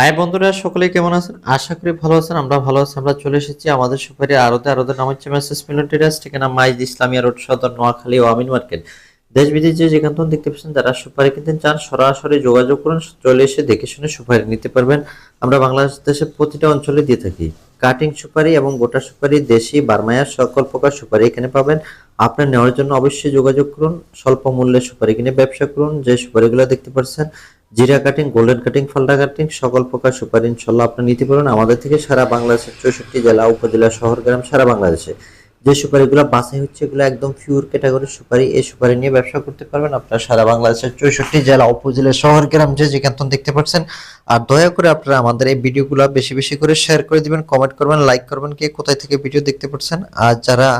High বন্ধুরা, সকলে কেমন আছেন? আশা করি ভালো আছেন, আমরা ভালো আছি, আমরা চলে এসেছি আমাদের সুপারি আরতে আরতের নাম হচ্ছে মেসেজ মিলিটারিয়াস ঠিকানা মাইজ ইসলামিয়া রোড, সদর নোয়াখালী ও আমিন মার্কেট। দেশ বিদেশে যেখান থেকে দেখতে পাচ্ছেন, যারা সুপারি কিনতে চান, সরাসরি যোগাযোগ করুন, চলে এসে দেখে শুনে সুপারি নিতে পারবেন। আমরা বাংলাদেশের প্রতিটা অঞ্চলে দিয়ে থাকি। কাটিং সুপারি এবং গোটা সুপারি, দেশি বার্মায়ার সকল প্রকার সুপারি এখানে পাবেন। আপনার নেওয়ার জন্য অবশ্যই যোগাযোগ করুন, স্বল্প মূল্যে সুপারি কিনে ব্যবসা করুন। যে সুপারিগুলো দেখতে পাচ্ছেন জিরা কাটিং গোল্ডেন কাটিং ফালদা কাটিং সকল প্রকার সুপারি ইনশাল্লাহ আপনি নিতে পারেন আমাদের থেকে সারা বাংলাদেশের চৌষট্টি জেলা, উপজেলা, শহর, গ্রাম সারা বাংলাদেশে। যে সুপারিগুলো বাছাই হচ্ছে, এগুলো একদম পিওর ক্যাটাগরির সুপারি। এই সুপারি নিয়ে ব্যবসা করতে পারবেন আপনারা সারা বাংলাদেশের চৌষট্টি জেলা, উপজেলা, শহর, গ্রাম যে যেখান দেখতে পাচ্ছেন। আর দয়া করে আপনারা আমাদের এই ভিডিওগুলো বেশি বেশি করে শেয়ার করে দিবেন কমেন্ট করবেন লাইক করবেন কে কোথায় থেকে ভিডিও দেখতে পাচ্ছেন। আর যারা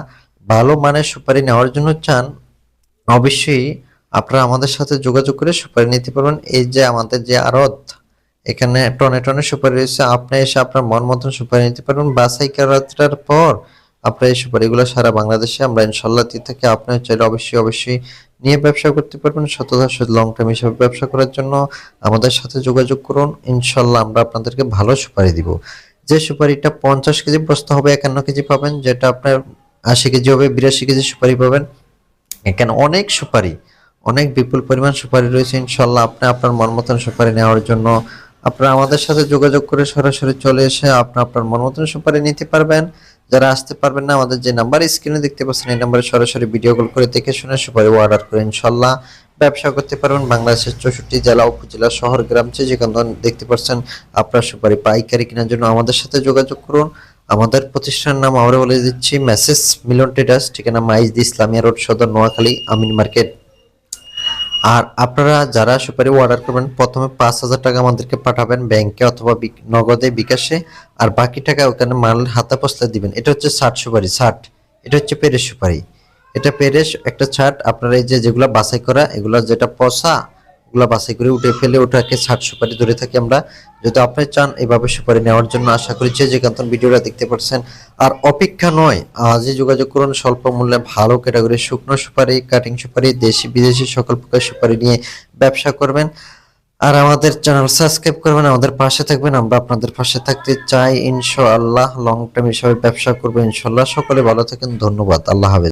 ভালো মানের সুপারি নেওয়ার জন্য চান, অবশ্যই আপনারা আমাদের সাথে যোগাযোগ করে সুপারি নিতে পারবেন। এই যে আমাদের যে আড়ত, এখানে টনে টনে সুপারি রয়েছে। আপনি এসে আপনার মন মতন সুপারি নিতে পারবেন। বাছাই করার পর আপনার এই সুপারিগুলো সারা বাংলাদেশে আমরা ইনশাল্লাহ দিয়ে থাকি। আপনার চাইলে অবশ্যই অবশ্যই নিয়ে ব্যবসা করতে পারবেন। শতদা শত লং টার্ম হিসাবে ব্যবসা করার জন্য আমাদের সাথে যোগাযোগ করুন। ইনশাল্লাহ আমরা আপনাদেরকে ভালো সুপারি দিব। যে সুপারিটা পঞ্চাশ কেজি বস্তা হবে, একান্ন কেজি পাবেন। যেটা আপনার আশি কেজি হবে, বিরাশি কেজি সুপারি পাবেন। এখানে অনেক সুপারি অনেক বিপুল পরিমাণ সুপারি রয়েছে, ইনশাল্লাহ আপনি আপনার মন মতন সুপারি নেওয়ার জন্য আপনারা আমাদের সাথে যোগাযোগ করে সরাসরি চলে এসে আপনি আপনার মন মতন সুপারি নিতে পারবেন। যারা আসতে পারবেন না, আমাদের যে নাম্বার স্ক্রিনে দেখতে পাচ্ছেন, এই নাম্বারে সরাসরি ভিডিও কল করে দেখে শুনে সুপারি অর্ডার করে ইনশাল্লাহ ব্যবসা করতে পারবেন। বাংলাদেশের চৌষট্টি জেলা, উপজেলা, শহর, গ্রাম যে যেখানে দেখতে পাচ্ছেন, আপনার সুপারি পাইকারি কেনার জন্য আমাদের সাথে যোগাযোগ করুন। আমাদের প্রতিষ্ঠানের নাম আমরা বলে দিচ্ছি মেসেজ মিলন ট্রেডার্স ঠিকানা মাইজ দি ইসলামিয়া রোড, সদর নোয়াখালী, আমিন মার্কেট। আর আপনারা যারা সুপারি অর্ডার করবেন, প্রথমে পাঁচ হাজার টাকা আমাদেরকে পাঠাবেন ব্যাংকে অথবা নগদে, বিকাশে, আর বাকি টাকা ওখানে মাল হাতে পোস্তে দিবেন। এটা হচ্ছে ষাট সুপারি ষাট এটা হচ্ছে পেরেশ সুপারি। এটা পেরেশ একটা ছাট, আপনারা এই যে যেগুলা বাছাই করা, এগুলো যেটা পচা ওগুলা বাছাই করে উঠে ফেলে ওটাকে ষাট সুপারি ধরে থাকি আমরা। যদি আপনি চান এভাবে সুপারি নেওয়ার জন্য, আশা করি যে থেকে ভিডিওটা দেখতে পাচ্ছেন আর অপেক্ষা নয়, আজই যোগাযোগ করুন, স্বল্প মূল্যে ভালো ক্যাটাগরি শুকনো সুপারি, কাটিং সুপারি, দেশি বিদেশি সকল প্রকার সুপারি নিয়ে ব্যবসা করবেন। আর আমাদের চ্যানেল সাবস্ক্রাইব করবেন, আমাদের পাশে থাকবেন, আমরা আপনাদের পাশে থাকতে চাই। ইনশাআল্লাহ লং টার্ম হিসাবে ব্যবসা করব ইনশাল্লাহ সকলে ভালো থাকেন, ধন্যবাদ, আল্লাহ হাফেজ।